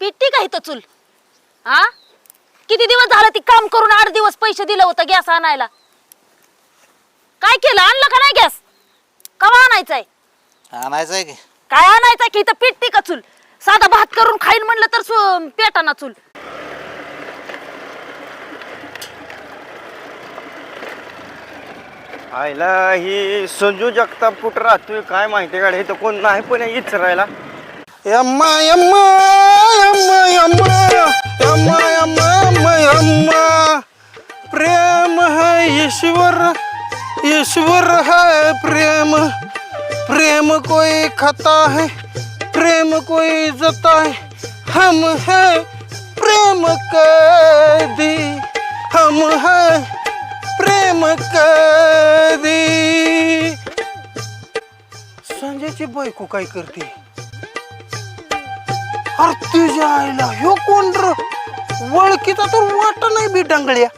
पिट्टी का इथं चूल? हा किती दिवस झालं ती काम करून आठ दिवस पैसे दिलं होतं गॅस आणायला? काय केलं? आणलं का नाही गॅस? कवा आणायचंय? आणायचं आहे की. काय आणायचंय की इथं पिट्टी का चूल? साधा भात करून खाईन म्हणलं तर सु- पेटाना चूल. आईला ही संजू जगताप कुठं राहतोय? काय माहिती गाडी? तर कोण नाही पण इचरायला यम्मा यम्मा यम्मा यम्मा प्रेम है ईश्वर ईश्वर है प्रेम. प्रेम कोई खाता है प्रेम कोई जता है. हम है प्रेम कैदी हम है प्रेम कैदी. संजयची बायको काय करते? अरे तुझ्या आईला ह्यो कोण र? वळखीचा तर वाट नाही बी डांगळ्या.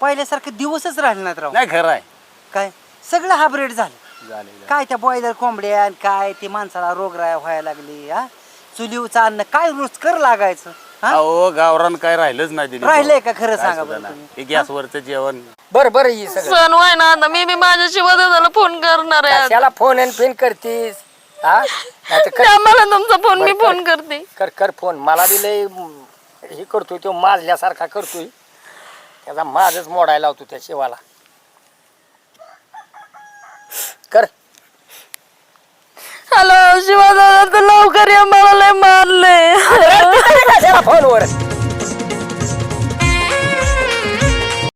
पहिल्यासारखे दिवसच राहिले नाहीत राव. नाही खरं आहे. काय? सगळं हायब्रिड झालं. काय त्या बॉयलर कोंबड्या आणि काय ते माणसाला रोगराया व्हायला लागली हा? चुलीवचं अन्न काय रुचकर लागायचं हा? अहो गावरान काय राहिलंच नाही दिली. राहिलंय का खरं सांगा बरं तुम्ही? हे गॅसवरचं जेवण. बर बर ही सगळं. सण व्हाय ना आता मी बी माझ्या शिवदादाला फोन करणार आहे त्याला फोन आणि पिन करतीस? हा? कर- द्या मला तुमचा फोन मी बरं. फोन करते. कर कर फोन. मला बी लय म, हे करतोय तो माजल्यासारखा करतोय. त्याचा माझच मोडायला लावतो त्या शिवाला. कर. हॅलो शिवदादा तर लवकर या मला लय फोनवर